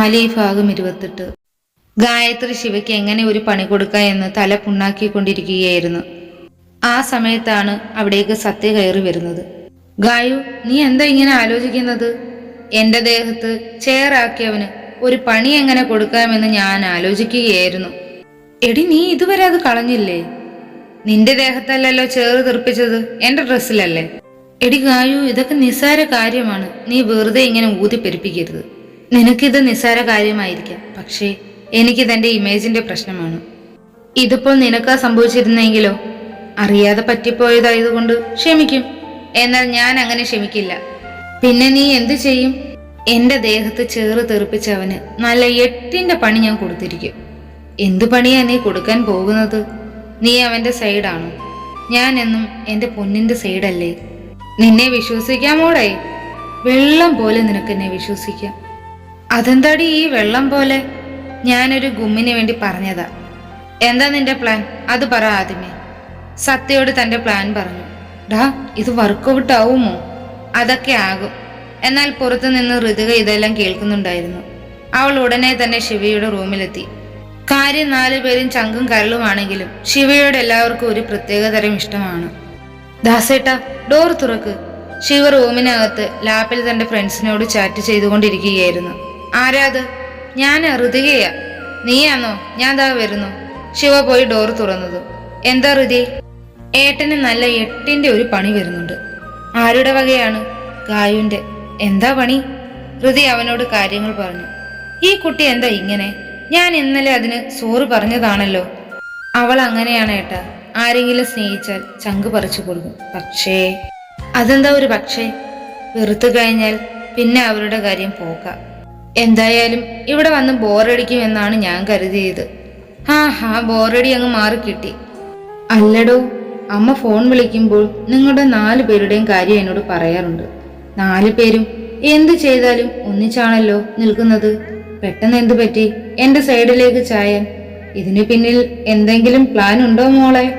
ആലി ഭാഗം ഇരുപത്തെട്ട്. ഗായത്രി ശിവയ്ക്ക് എങ്ങനെ ഒരു പണി കൊടുക്കാം എന്ന് തല പുണ്ണാക്കിക്കൊണ്ടിരിക്കുകയായിരുന്നു. ആ സമയത്താണ് അവിടേക്ക് സത്യ കയറി വരുന്നത്. ഗായു നീ എന്താ ഇങ്ങനെ ആലോചിക്കുന്നത്? എന്റെ ദേഹത്ത് ചേറാക്കിയവന് ഒരു പണി എങ്ങനെ കൊടുക്കാമെന്ന് ഞാൻ ആലോചിക്കുകയായിരുന്നു. എടി നീ ഇതുവരെ അത് കളഞ്ഞില്ലേ? നിന്റെ ദേഹത്തല്ലല്ലോ ചേറ് തെറിപ്പിച്ചത്? എന്റെ ഡ്രസ്സിലല്ലേ? എടി ഗായു ഇതൊക്കെ നിസ്സാര കാര്യമാണ്. നീ വെറുതെ ഇങ്ങനെ ഊതിപ്പെരുപ്പിക്കരുത്. നിനക്കിത് നിസ്സാര കാര്യമായിരിക്കാം. പക്ഷേ എനിക്ക് തന്റെ ഇമേജിന്റെ പ്രശ്നമാണ്. ഇതിപ്പോൾ നിനക്കാ സംഭവിച്ചിരുന്നെങ്കിലോ? അറിയാതെ പറ്റിപ്പോയതായതുകൊണ്ട് ക്ഷമിക്കും. എന്നാൽ ഞാൻ അങ്ങനെ ക്ഷമിക്കില്ല. പിന്നെ നീ എന്തു ചെയ്യും? എന്റെ ദേഹത്ത് ചേറ് തെറിപ്പിച്ചവന് നല്ല എട്ടിന്റെ പണി ഞാൻ കൊടുത്തിരിക്കും. എന്തു പണിയാ നീ കൊടുക്കാൻ പോകുന്നത്? നീ അവന്റെ സൈഡാണോ? ഞാൻ എന്നും എന്റെ പൊന്നിന്റെ സൈഡല്ലേ? നിന്നെ വിശ്വസിക്കാമോടായി? വെള്ളം പോലെ നിനക്ക് എന്നെ വിശ്വസിക്കാം. അതെന്താടി ഈ വെള്ളം പോലെ? ഞാനൊരു ഗുമ്മിന് വേണ്ടി പറഞ്ഞതാ. എന്താ നിന്റെ പ്ലാൻ അത് പറ ആദ്യമേ സത്യയോട് തന്റെ പ്ലാൻ പറഞ്ഞു. ഡാ ഇത് വർക്കൗട്ട് ആവുമോ? അതൊക്കെ ആകും. എന്നാൽ പുറത്തു നിന്ന് ഋതുക ഇതെല്ലാം കേൾക്കുന്നുണ്ടായിരുന്നു. അവൾ ഉടനെ തന്നെ ശിവയുടെ റൂമിലെത്തി. കാര്യം നാലുപേരും ചങ്കും കരളുമാണെങ്കിലും ശിവയോട് എല്ലാവർക്കും ഒരു പ്രത്യേകതരം ഇഷ്ടമാണ്. ദാസേട്ട ഡോർ തുറക്ക്. ശിവ റൂമിനകത്ത് ലാപ്പിൽ തന്റെ ഫ്രണ്ട്സിനോട് ചാറ്റ് ചെയ്തുകൊണ്ടിരിക്കുകയായിരുന്നു. ആരാത്? ഞാൻ ഋതികയ. നീയാണോ ഞാൻ ദാ വരുന്നു. ശിവ പോയി ഡോർ തുറന്നതു. എന്താ ഋതി? ഏട്ടന് നല്ല എട്ടിന്റെ ഒരു പണി വരുന്നുണ്ട്. ആരുടെ വകയാണ്? ഗായുന്റെ എന്താ പണി? ഋതി അവനോട് കാര്യങ്ങൾ പറഞ്ഞു. ഈ കുട്ടി എന്താ ഇങ്ങനെ? ഞാൻ ഇന്നലെ അതിന് സോറ് പറഞ്ഞതാണല്ലോ. അവൾ അങ്ങനെയാണ് ഏട്ടാ. ആരെങ്കിലും സ്നേഹിച്ചാൽ ചങ്ക് പറിച്ചു കൊടുക്കും. പക്ഷേ അതെന്താ ഒരു പക്ഷേ? വെറുത്തു കഴിഞ്ഞാൽ പിന്നെ അവരുടെ കാര്യം പോക്കാം എന്തായാലും ഇവിടെ വന്ന് ബോറടിക്കും എന്നാണ് ഞാൻ കരുതിയത്. ഹാ ഹാ ബോറടി അങ്ങ് മാറി കിട്ടി അല്ലടോ അമ്മ ഫോൺ വിളിക്കുമ്പോൾ നിങ്ങളുടെ നാല് പേരുടെയും കാര്യം എന്നോട് പറയാറുണ്ട്. നാല് പേരും എന്ത് ചെയ്താലും ഒന്നിച്ചാണല്ലോ നിൽക്കുന്നത്. പെട്ടെന്ന് എന്തു പറ്റി? എന്റെ സൈഡിലേക്ക് ചായാൻ. ഇതിനു പിന്നിൽ എന്തെങ്കിലും പ്ലാൻ ഉണ്ടോ മോളെ?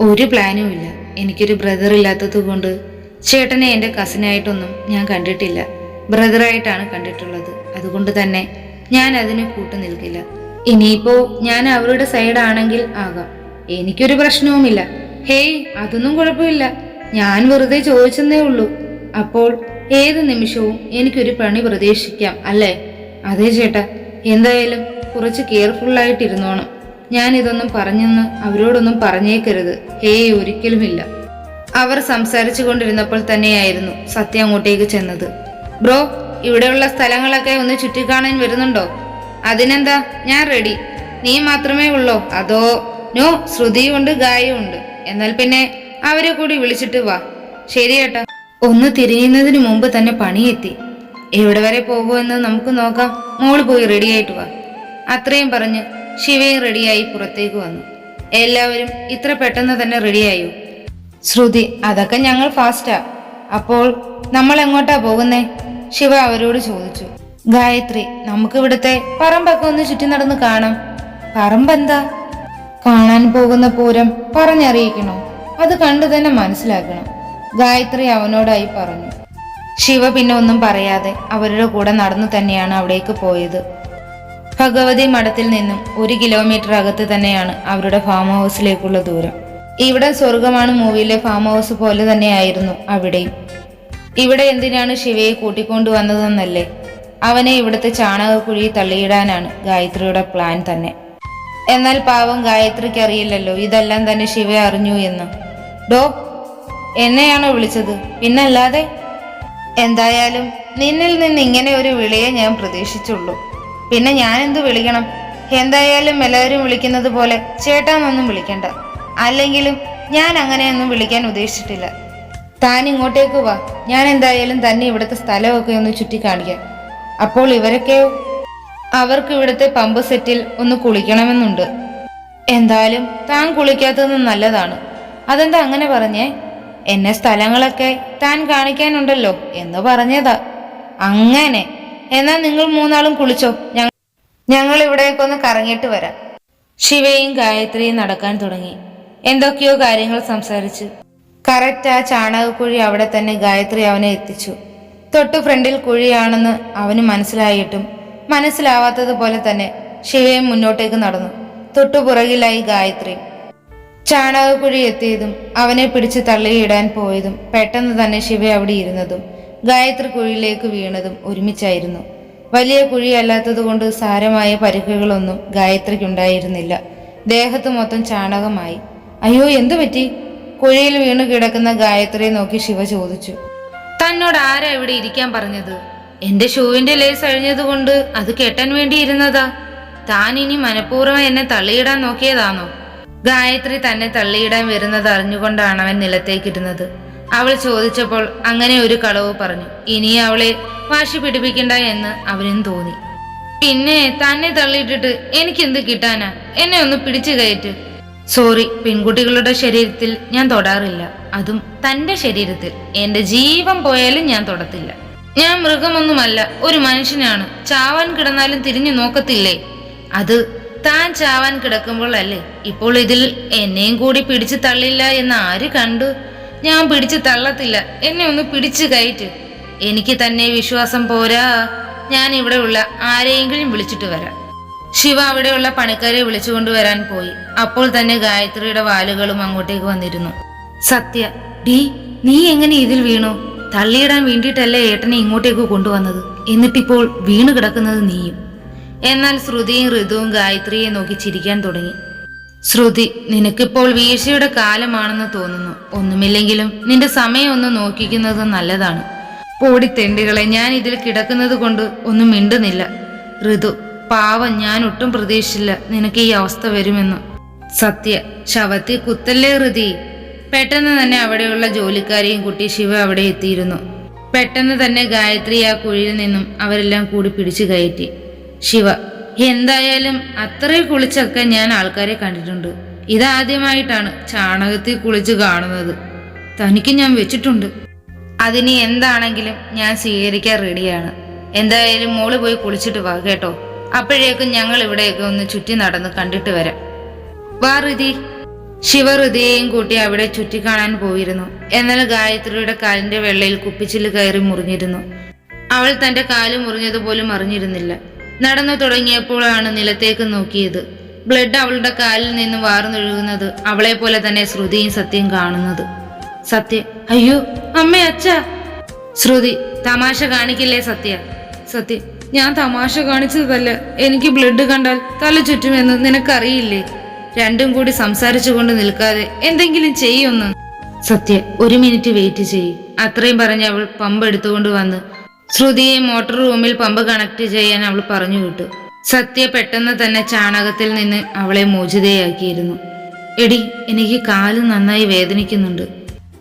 ഒരു പ്ലാനും ഇല്ല. എനിക്കൊരു ബ്രദർ ഇല്ലാത്തത് കൊണ്ട് ചേട്ടനെ എന്റെ കസിനായിട്ടൊന്നും ഞാൻ കണ്ടിട്ടില്ല. ബ്രദറായിട്ടാണ് കണ്ടിട്ടുള്ളത്. അതുകൊണ്ട് തന്നെ ഞാൻ അതിന് കൂട്ടു നിൽക്കില്ല. ഇനിയിപ്പോ ഞാൻ അവരുടെ സൈഡാണെങ്കിൽ ആകാം. എനിക്കൊരു പ്രശ്നവുമില്ല. ഹേയ് അതൊന്നും കുഴപ്പമില്ല. ഞാൻ വെറുതെ ചോദിച്ചെന്നേ ഉള്ളൂ. അപ്പോൾ ഏത് നിമിഷവും എനിക്കൊരു പണി പ്രതീക്ഷിക്കാം അല്ലേ? അതെ ചേട്ടാ. എന്തായാലും കുറച്ച് കെയർഫുള്ളായിട്ടിരുന്നോണം ഞാൻ ഇതൊന്നും പറഞ്ഞെന്ന് അവരോടൊന്നും പറഞ്ഞേക്കരുത്. ഹേയ് ഒരിക്കലുമില്ല. അവർ സംസാരിച്ചു കൊണ്ടിരുന്നപ്പോൾ തന്നെയായിരുന്നു സത്യ അങ്ങോട്ടേക്ക് ചെന്നത്. ബ്രോ ഇവിടെയുള്ള സ്ഥലങ്ങളൊക്കെ ഒന്ന് ചുറ്റിക്കാണാൻ വരുന്നുണ്ടോ? അതിനെന്താ? ഞാൻ റെഡി നീ മാത്രമേ ഉള്ളോ? അതോ നോ ശ്രുതിയുണ്ട് ഗായമുണ്ട് എന്നാൽ പിന്നെ അവരെ കൂടി വിളിച്ചിട്ട് വാ. ശരി ഏട്ടാ. ഒന്ന് തിരിയുന്നതിന് മുമ്പ് തന്നെ പണിയെത്തി. എവിടെ വരെ പോകുമെന്ന് നമുക്ക് നോക്കാം. മോൾ പോയി റെഡിയായിട്ട് വാ. അത്രയും പറഞ്ഞ് ശിവയും റെഡിയായി പുറത്തേക്ക് വന്നു. എല്ലാവരും ഇത്ര പെട്ടെന്ന് തന്നെ റെഡിയായോ ശ്രുതി അതൊക്കെ ഞങ്ങൾ ഫാസ്റ്റാ അപ്പോൾ നമ്മൾ എങ്ങോട്ടാ പോകുന്നേ? ശിവ അവരോട് ചോദിച്ചു ഗായത്രി നമുക്ക് ഇവിടുത്തെ പറമ്പൊക്കെ ഒന്ന് ചുറ്റി നടന്ന് കാണാം. പറമ്പെന്താ? കാണാൻ പോകുന്ന പൂരം പറഞ്ഞറിയിക്കണോ? അത് കണ്ടു തന്നെ മനസ്സിലാക്കണം ഗായത്രി അവനോടായി പറഞ്ഞു. ശിവ പിന്നെ ഒന്നും പറയാതെ അവരുടെ കൂടെ നടന്നു തന്നെയാണ് അവിടേക്ക് പോയത്. ഭഗവതി മഠത്തിൽ നിന്നും ഒരു കിലോമീറ്റർ അകത്ത് തന്നെയാണ് അവരുടെ ഫാം ഹൗസിലേക്കുള്ള ദൂരം. ഇവിടെ സ്വർഗമാണ് മൂവിയിലെ ഫാം ഹൗസ് പോലെ തന്നെയായിരുന്നു അവിടെയും. ഇവിടെ എന്തിനാണ് ശിവയെ കൂട്ടിക്കൊണ്ടു വന്നതെന്നല്ലേ? അവനെ ഇവിടുത്തെ ചാണകക്കുഴി തള്ളിയിടാനാണ് ഗായത്രിയുടെ പ്ലാൻ തന്നെ. എന്നാൽ പാവം ഗായത്രിക്ക് അറിയില്ലല്ലോ ഇതെല്ലാം തന്നെ ശിവ അറിഞ്ഞു എന്ന്. ഡോ എന്നെയാണോ വിളിച്ചത്? പിന്നല്ലാതെ? എന്തായാലും നിന്നിൽ നിന്ന് ഇങ്ങനെ ഒരു വിളിയെ ഞാൻ പ്രതീക്ഷിച്ചുള്ളൂ. പിന്നെ ഞാൻ എന്തു വിളിക്കണം? എന്തായാലും എല്ലാവരും വിളിക്കുന്നത് പോലെ ചേട്ടാന്നൊന്നും വിളിക്കണ്ട. അല്ലെങ്കിലും ഞാൻ അങ്ങനെയൊന്നും വിളിക്കാൻ ഉദ്ദേശിച്ചിട്ടില്ല. താൻ ഇങ്ങോട്ടേക്ക് വാ. ഞാൻ എന്തായാലും തന്നെ ഇവിടുത്തെ സ്ഥലമൊക്കെ ഒന്ന് ചുറ്റിക്കാണിക്കാം. അപ്പോൾ ഇവരൊക്കെയോ അവർക്ക് ഇവിടുത്തെ പമ്പ് സെറ്റിൽ ഒന്ന് കുളിക്കണമെന്നുണ്ട്. എന്തായാലും താൻ കുളിക്കാത്തത് നല്ലതാണ്. അതെന്താ അങ്ങനെ പറഞ്ഞേ? എന്നെ സ്ഥലങ്ങളൊക്കെ താൻ കാണിക്കാനുണ്ടല്ലോ എന്ന് പറഞ്ഞതാ. അങ്ങനെ. എന്നാ നിങ്ങൾ മൂന്നാളും കുളിച്ചോ. ഞങ്ങൾ ഇവിടേക്ക് ഒന്ന് കറങ്ങിയിട്ട് വരാം. ശിവയും ഗായത്രിയും നടക്കാൻ തുടങ്ങി. എന്തൊക്കെയോ കാര്യങ്ങൾ സംസാരിച്ചു. കറക്റ്റ് ആ ചാണകക്കുഴി അവിടെ തന്നെ ഗായത്രി അവനെ എത്തിച്ചു. തൊട്ടു ഫ്രണ്ടിൽ കുഴിയാണെന്ന് അവന് മനസ്സിലായിട്ടും മനസ്സിലാവാത്തതുപോലെ തന്നെ ശിവയും മുന്നോട്ടേക്ക് നടന്നു. തൊട്ടു പുറകിലായി ഗായത്രി. ചാണകക്കുഴി എത്തിയതും അവനെ പിടിച്ച് തള്ളിയിടാൻ പോയതും പെട്ടെന്ന് തന്നെ ശിവ അവിടെ ഇരുന്നതും ഗായത്രി കുഴിയിലേക്ക് വീണതും ഒരുമിച്ചായിരുന്നു. വലിയ കുഴിയല്ലാത്തതുകൊണ്ട് സാരമായ പരിക്കുകളൊന്നും ഗായത്രിക്കുണ്ടായിരുന്നില്ല. ദേഹത്ത് മൊത്തം ചാണകമായി. അയ്യോ എന്തു പറ്റി കുഴിയിൽ വീണു കിടക്കുന്ന ഗായത്രിയെ നോക്കി ശിവ ചോദിച്ചു. തന്നോട് ആരാ ഇവിടെ ഇരിക്കാൻ പറഞ്ഞത്? എന്റെ ഷൂവിന്റെ ലേസ് അഴിഞ്ഞതുകൊണ്ട് അത് കെട്ടാൻ വേണ്ടി ഇരുന്നതാ താൻ ഇനി മനഃപൂർവം എന്നെ തള്ളിയിടാൻ നോക്കിയതാണോ? ഗായത്രി തന്നെ തള്ളിയിടാൻ വരുന്നത് അറിഞ്ഞുകൊണ്ടാണ് അവൻ നിലത്തേക്കിരുന്നത്. അവൾ ചോദിച്ചപ്പോൾ അങ്ങനെ ഒരു കളവ് പറഞ്ഞു. ഇനി അവളെ വാശി പിടിപ്പിക്കണ്ട എന്ന് അവനും തോന്നി. പിന്നെ തന്നെ തള്ളിയിട്ടിട്ട് എനിക്കെന്ത് കിട്ടാനാ? എന്നെ ഒന്ന് പിടിച്ചു കയറ്റ്. സോറി പെൺകുട്ടികളുടെ ശരീരത്തിൽ ഞാൻ തൊടാറില്ല. അതും തന്റെ ശരീരത്തിൽ. എന്റെ ജീവൻ പോയാലും ഞാൻ തൊടത്തില്ല. ഞാൻ മൃഗമൊന്നുമല്ല ഒരു മനുഷ്യനാണ്. ചാവാൻ കിടന്നാലും തിരിഞ്ഞു നോക്കത്തില്ലേ? അത് താൻ ചാവാൻ കിടക്കുമ്പോൾ അല്ലേ? ഇപ്പോൾ ഇതിൽ എന്നെയും കൂടി പിടിച്ചു തള്ളില്ല എന്ന് ആര് കണ്ടു? ഞാൻ പിടിച്ചു തള്ളത്തില്ല. എന്നെ ഒന്ന് പിടിച്ചു കയറ്റ്. എനിക്ക് തന്നെ വിശ്വാസം പോരാ. ഞാൻ ഇവിടെ ഉള്ള ആരെയെങ്കിലും വിളിച്ചിട്ട് വരാം. ശിവ അവിടെയുള്ള പണിക്കാരെ വിളിച്ചുകൊണ്ടുവരാൻ പോയി. അപ്പോൾ തന്നെ ഗായത്രിയുടെ വാലുകളും അങ്ങോട്ടേക്ക് വന്നിരുന്നു. സത്യ ഡീ നീ എങ്ങനെ ഇതിൽ വീണു? തള്ളിയിടാൻ വേണ്ടിയിട്ടല്ലേ ഏട്ടനെ ഇങ്ങോട്ടേക്ക് കൊണ്ടുവന്നത്? എന്നിട്ടിപ്പോൾ വീണു കിടക്കുന്നത് നീയും. എന്നാൽ ശ്രുതിയും ഋതുവും ഗായത്രിയെ നോക്കി ചിരിക്കാൻ തുടങ്ങി. ശ്രുതി നിനക്കിപ്പോൾ വീഴ്ചയുടെ കാലമാണെന്ന് തോന്നുന്നു. ഒന്നുമില്ലെങ്കിലും നിന്റെ സമയം ഒന്ന് നോക്കിക്കുന്നത് നല്ലതാണ്. പോടിത്തെണ്ടികളെ ഞാൻ ഇതിൽ കിടക്കുന്നത് കൊണ്ട് ഒന്നും മിണ്ടുന്നില്ല. ഋതു പാവം ഞാൻ ഒട്ടും പ്രതീക്ഷിച്ചില്ല നിനക്ക് ഈ അവസ്ഥ വരുമെന്ന്. സത്യ ശവത്തി കുത്തല്ലേ ഹൃതി പെട്ടെന്ന് തന്നെ അവിടെയുള്ള ജോലിക്കാരെയും കുട്ടി ശിവ അവിടെ എത്തിയിരുന്നു. പെട്ടെന്ന് തന്നെ ഗായത്രി ആ കുഴിയിൽ നിന്നും അവരെല്ലാം കൂടി പിടിച്ചു കയറ്റി. ശിവ എന്തായാലും അത്രയും കുളിച്ചൊക്കെ ഞാൻ ആൾക്കാരെ കണ്ടിട്ടുണ്ട്. ഇതാദ്യമായിട്ടാണ് ചാണകത്തിൽ കുളിച്ച് കാണുന്നത്. തനിക്ക് ഞാൻ വെച്ചിട്ടുണ്ട്. അതിന് എന്താണെങ്കിലും ഞാൻ സ്വീകരിക്കാൻ റെഡിയാണ് എന്തായാലും മോൾ പോയി കുളിച്ചിട്ട് വാ കേട്ടോ. അപ്പോഴേക്കും ഞങ്ങൾ ഇവിടെയൊക്കെ ഒന്ന് ചുറ്റി നടന്ന് കണ്ടിട്ട് വരാം. വാ ഋതി ശിവഹൃദയെയും കൂട്ടി അവിടെ ചുറ്റിക്കാണാൻ പോയിരുന്നു. എന്നാൽ ഗായത്രിയുടെ കാലിന്റെ വെള്ളയിൽ കുപ്പിച്ചിൽ കയറി മുറിഞ്ഞിരുന്നു. അവൾ തന്റെ കാൽ മുറിഞ്ഞതുപോലും അറിഞ്ഞിരുന്നില്ല. നടന്നു തുടങ്ങിയപ്പോഴാണ് നിലത്തേക്ക് നോക്കിയത്. ബ്ലഡ് അവളുടെ കാലിൽ നിന്ന് വാർന്നൊഴുകുന്നത് അവളെ പോലെ തന്നെ ശ്രുതിയും സത്യം കാണുന്നത്. സത്യ. അയ്യോ അമ്മേ അച്ഛ. ശ്രുതി തമാശ കാണിക്കില്ലേ സത്യ? സത്യ. ഞാൻ തമാശ കാണിച്ചതല്ല. എനിക്ക് ബ്ലഡ് കണ്ടാൽ തല ചുറ്റുമെന്ന് നിനക്കറിയില്ലേ? രണ്ടും കൂടി സംസാരിച്ചു കൊണ്ട് നിൽക്കാതെ എന്തെങ്കിലും ചെയ്യൊന്ന് സത്യ ഒരു മിനിറ്റ് വെയിറ്റ് ചെയ്യ്. അത്രയും പറഞ്ഞ് അവൾ പമ്പ് എടുത്തുകൊണ്ട് വന്ന്. ശ്രുതിയെ മോട്ടോർ റൂമിൽ പമ്പ് കണക്ട് ചെയ്യാൻ അവൾ പറഞ്ഞു വിട്ടു. സത്യ പെട്ടെന്ന് തന്നെ ചാണകത്തിൽ നിന്ന് അവളെ മോചിതയാക്കിയിരുന്നു. എടി എനിക്ക് കാൽ നന്നായി വേദനിക്കുന്നുണ്ട്.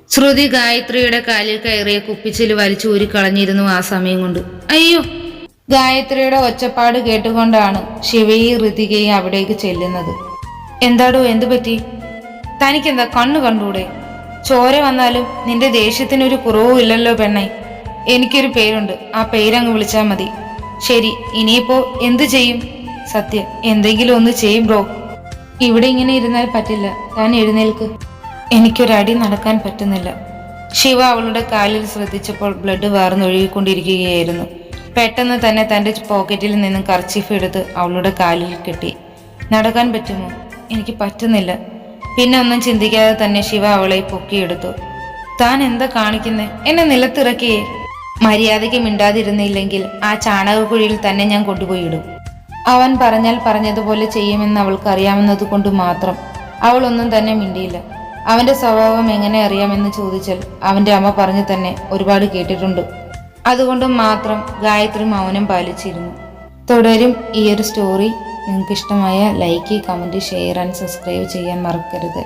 ശ്രുതി ഗായത്രിയുടെ കാലിൽ കയറിയ കുപ്പിച്ചിൽ വലിച്ചു ഊരിക്കളഞ്ഞിരുന്നു ആ സമയം കൊണ്ട്. അയ്യോ ഗായത്രിയുടെ ഒച്ചപ്പാട് കേട്ടുകൊണ്ടാണ് ശിവയും ഋതികയും അവിടേക്ക് ചെല്ലുന്നത്. എന്താടോ എന്തു പറ്റി? തനിക്കെന്താ കണ്ണു കണ്ടൂടെ? ചോര വന്നാലും നിന്റെ ദേഷ്യത്തിനൊരു കുറവും ഇല്ലല്ലോ പെണ്ണെ. എനിക്കൊരു പേരുണ്ട് ആ പേരങ്ങ് വിളിച്ചാൽ മതി. ശരി ഇനിയിപ്പോ എന്തു ചെയ്യും? സത്യം എന്തെങ്കിലും ഒന്ന് ചെയ്യും ബ്രോ. ഇവിടെ ഇങ്ങനെ ഇരുന്നാൽ പറ്റില്ല. താൻ എഴുന്നേൽക്ക്. എനിക്കൊരടി നടക്കാൻ പറ്റുന്നില്ല. ശിവ അവളുടെ കാലിൽ ശ്രദ്ധിച്ചപ്പോൾ ബ്ലഡ് വാർന്നൊഴുകിക്കൊണ്ടിരിക്കുകയായിരുന്നു. പെട്ടെന്ന് തന്നെ തന്റെ പോക്കറ്റിൽ നിന്നും കർച്ചീഫ് എടുത്ത് അവളുടെ കാലിൽ കെട്ടി. നടക്കാൻ പറ്റുമോ? എനിക്ക് പറ്റുന്നില്ല. പിന്നെ ഒന്നും ചിന്തിക്കാതെ തന്നെ ശിവ അവളെ പൊക്കിയെടുത്തു. താൻ എന്താ കാണിക്കുന്നേ? എന്നെ നിലത്തിറക്കിയേ. മര്യാദയ്ക്ക് മിണ്ടാതിരുന്നില്ലെങ്കിൽ ആ ചാണകക്കുഴിയിൽ തന്നെ ഞാൻ കൊണ്ടുപോയി ഇടും. അവൻ പറഞ്ഞാൽ പറഞ്ഞതുപോലെ ചെയ്യുമെന്ന് അവൾക്ക് അറിയാമെന്നത് കൊണ്ട് മാത്രം അവൾ ഒന്നും തന്നെ മിണ്ടിയില്ല. അവന്റെ സ്വഭാവം എങ്ങനെ അറിയാമെന്ന് ചോദിച്ചാൽ അവന്റെ അമ്മ പറഞ്ഞു തന്നെ ഒരുപാട് കേട്ടിട്ടുണ്ട്. അതുകൊണ്ട് മാത്രം ഗായത്രി മൗനം പാലിച്ചിരുന്നു. തുടരും ഈ ഒരു സ്റ്റോറി നിങ്ങൾക്ക് ഇഷ്ടമായ like comment share and subscribe ചെയ്യാൻ മറക്കരുത്.